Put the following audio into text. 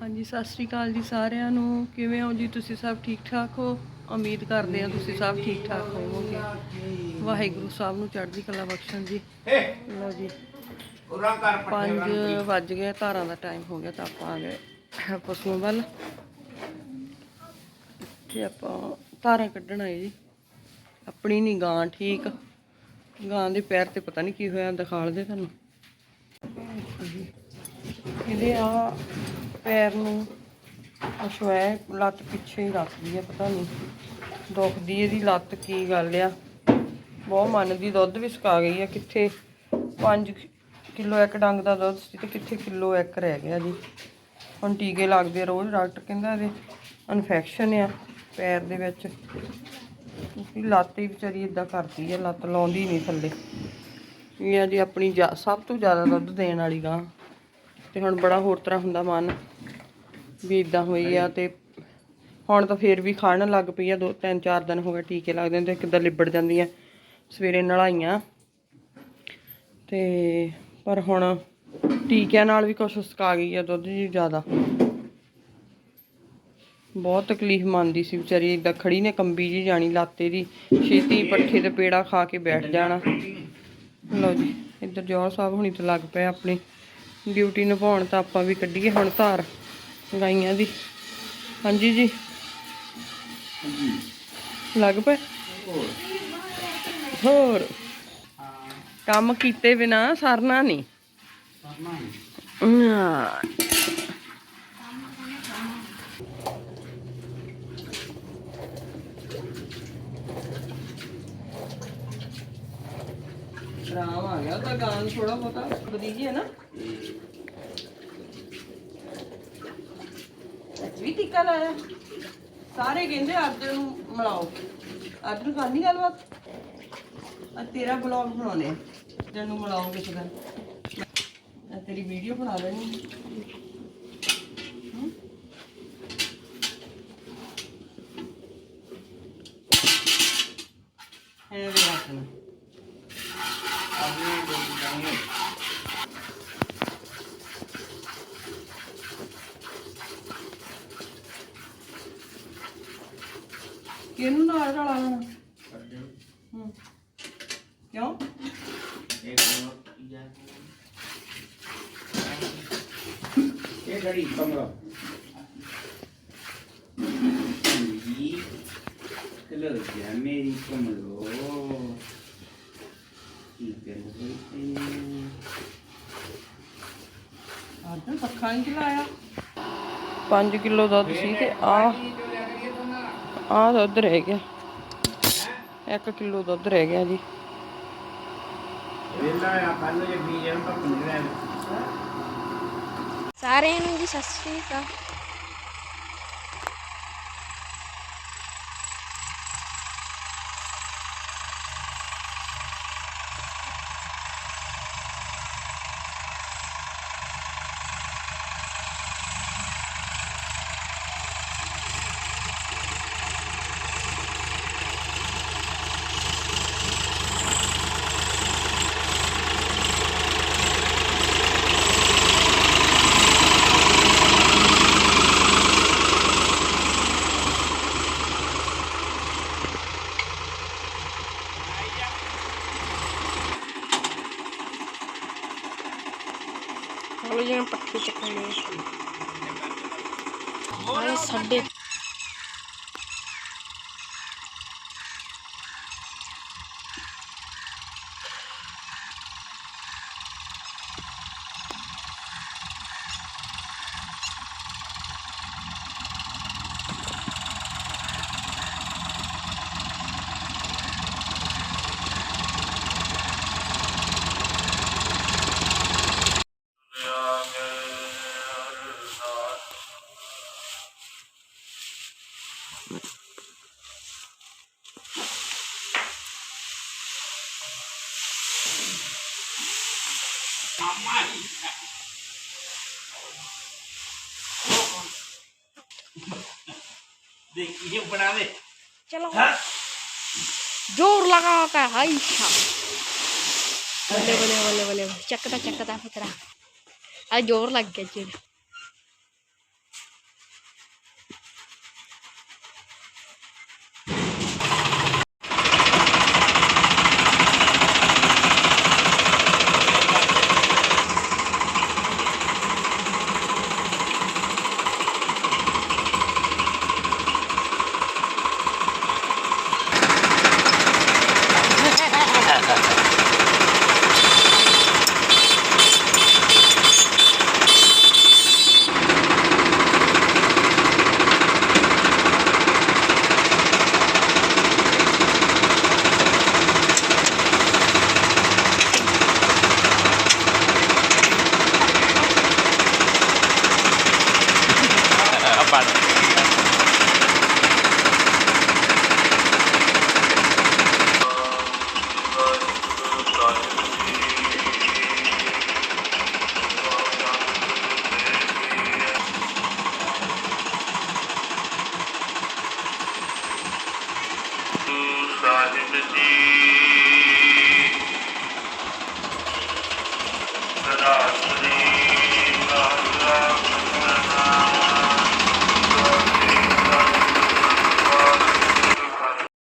ਹਾਂਜੀ ਸਤਿ ਸ੍ਰੀ ਅਕਾਲ ਜੀ ਸਾਰਿਆਂ ਨੂੰ। ਕਿਵੇਂ ਹੋ ਜੀ ਤੁਸੀਂ ਸਭ ਠੀਕ ਠਾਕ ਹੋ? ਉਮੀਦ ਕਰਦੇ ਹਾਂ ਤੁਸੀਂ ਸਭ ਠੀਕ ਠਾਕ ਹੋਵੋਗੇ। ਵਾਹਿਗੁਰੂ ਸਾਹਿਬ ਨੂੰ ਚੜ੍ਹਦੀ ਕਲਾ ਬਖਸ਼ਣ ਜੀ। ਲਓ ਜੀ। 5 ਵੱਜ ਗਏ ਧਾਰਾਂ ਦਾ ਟਾਈਮ ਹੋ ਗਿਆ ਤਾਂ ਆਪਾਂ ਆ ਗਏ ਪਸ਼ੂਆਂ ਵੱਲ। ਤੇ ਆਪਾਂ ਧਾਰਾਂ ਕੱਢਣ ਆਏ ਜੀ। ਆਪਣੀ ਨਹੀਂ ਗਾਂ ਠੀਕ। ਗਾਂ ਦੇ ਪੈਰ ਤੇ ਪਤਾ ਨਹੀਂ ਕੀ ਹੋਇਆ ਦਿਖਾਲ ਦੇ ਤੁਹਾਨੂੰ। ਇਹਦੇ ਆ ਪੈਰ ਨੂੰ ਅਸ਼ਵੈ ਲੱਤ ਪਿੱਛੇ ਹੀ ਰੱਖਦੀ ਆ ਪਤਾ ਨਹੀਂ। ਦੁਖਦੀ ਇਹਦੀ ਲੱਤ ਕੀ ਗੱਲ ਆ। ਬਹੁਤ ਮਨ ਦੀ ਦੁੱਧ ਵੀ ਸੁਕਾ ਗਈ ਆ, ਕਿੱਥੇ 5 ਕਿਲੋ ਇੱਕ ਡੰਗ ਦਾ ਦੁੱਧ ਸੀ ਤੇ ਕਿੱਥੇ ਕਿਲੋ ਇੱਕ ਰਹਿ ਗਿਆ ਜੀ। ਹੁਣ ਟੀਕੇ ਲੱਗਦੇ ਆ ਰੋਜ਼, ਡਾਕਟਰ ਕਹਿੰਦਾ ਇਹਦੇ ਇਨਫੈਕਸ਼ਨ ਆ ਪੈਰ ਦੇ ਵਿੱਚ। ਲੱਤ ਹੀ ਵਿਚਾਰੀ ਇਦਾਂ ਕਰਦੀ ਆ, ਲੱਤ ਲਾਉਂਦੀ ਨਹੀਂ ਥੱਲੇ। ਇਹ ਆ ਜੀ ਆਪਣੀ ਜਾ- ਸਭ ਤੋਂ ਜ਼ਿਆਦਾ ਦੁੱਧ ਦੇਣ ਵਾਲੀ ਗਾਂ। ਤੇ ਹੁਣ ਬੜਾ ਹੋਰ ਤਰ੍ਹਾਂ ਹੁੰਦਾ ਮਨ। ਵੀ ਇਦਾਂ ਹੋਈ ਆ ਤੇ ਹੁਣ ਤਾਂ ਫੇਰ ਵੀ ਖਾਣ ਲੱਗ ਪਈ ਆ, ਦੋ ਤਿੰਨ ਚਾਰ ਦਿਨ ਹੋ ਗਏ ਟੀਕੇ ਲੱਗਦੇ ਨੇ ਤੇ ਕਿੱਦਾਂ ਲਿਬੜ ਜਾਂਦੀਆਂ ਸਵੇਰੇ ਨਲਾਈਆਂ। ਤੇ ਪਰ ਹੁਣ ਟੀਕਿਆਂ ਨਾਲ ਵੀ ਕੁਛ ਸੁਕਾ ਗਈ ਆ, ਦੁੱਧ ਜੀ ਜ਼ਿਆਦਾ। ਬਹੁਤ ਤਕਲੀਫ ਮੰਨਦੀ ਸੀ ਵਿਚਾਰੀ, ਏਦਾਂ ਖੜੀ ਨੇ ਕੰਬੀ ਜੀ ਜਾਣੀ, ਲਾਤੇ ਦੀ, ਛੇਤੀ ਪੱਠੇ ਤੇ ਪੇੜਾ ਖਾ ਕੇ ਬੈਠ ਜਾਣਾ। ਲਓ ਜੀ, ਇੱਧਰ ਜੋਰ ਸਾਹਿਬ ਹੁਣੀ ਤੇ ਲੱਗ ਪਏ ਆਪਣੀ ਡਿਊਟੀ ਨਿਭਾਉਣ, ਤਾਂ ਆਪਾਂ ਵੀ ਕੱਢੀਏ ਹੁਣ ਧਾਰ। ਗਾਈਆਂ ਦੀ। ਹਾਂਜੀ ਜੀ। ਲੱਗ ਪਏ? ਹੋਰ? ਕੰਮ ਕੀਤੇ ਬਿਨਾ ਸਰਨਾ ਨਹੀਂ। ਰਾਮ ਆ ਗਿਆ ਤਾਂ ਗਾਨ ਥੋੜਾ ਬਹੁਤਾ ਬਦੀਜੀ ਹੈ ਨਾ। ਵੀ ਟਿੱਕਾ ਲਾਇਆ। ਸਾਰੇ ਕਹਿੰਦੇ ਅੱਜ ਨੂੰ ਮਿਲਾਓ। ਅੱਜ ਨੂੰ ਕਰਨੀ ਗੱਲਬਾਤ? ਆ ਤੇਰਾ ਬਲੌਗ ਬਣਾਉਣੇ ਆ। ਤੈਨੂੰ ਮਿਲਾਓ ਕਿਸੇ ਦਿਨ। ਮੈਂ ਤੇਰੀ ਵੀਡੀਓ ਬਣਾ ਲੈਣੀ ਹਮ? ਐਵੇਂ ਰੱਖਣਾ। ਕਿਹਨੂੰ ਨਾਲ ਰਲਾ ਲੈਣਾ? ਹੂੰ। ਕਿਉਂ? ਇਹ ਘੜੀ ਕਮਰਾ ਮੇਰੀ ਕਲਰ ਗਿਆ ਮੇਰੀ ਕਮਲੋ ਕੀ ਕਰ ਰਹੀ ਹੈ ਅੱਜ ਪੱਖਾ ਨਹੀਂ ਚਲਾਇਆ। 5 ਕਿਲੋ ਦੁੱਧ ਸੀ ਤੇ ਆ ਆ ਦੁੱਧ ਰਹਿ ਗਿਆ 1 ਕਿਲੋ ਦੁੱਧ ਰਹਿ ਗਿਆ ਜੀ ਵੇਲਾ ਆ ਕੱਲ ਜੇ ਬੀਜਣ ਤਾਂ ਪੰਜਰਾ ਸਾਰਿਆਂ ਨੂੰ ਜੀ ਸਤਿ ਸ਼੍ਰੀ ਅਕਾਲ ਹੌਲੀ ਜਿਹੇ ਪੱਠੇ ਚੱਕਣੇ ਹਾਲੇ ਸਾਡੇ देखिए बना दे चलो जोर लगा का हाय छा बल्ले बल्ले बल्ले बल्ले चकता चकता फितरा आज जोर लग गया जी Bye.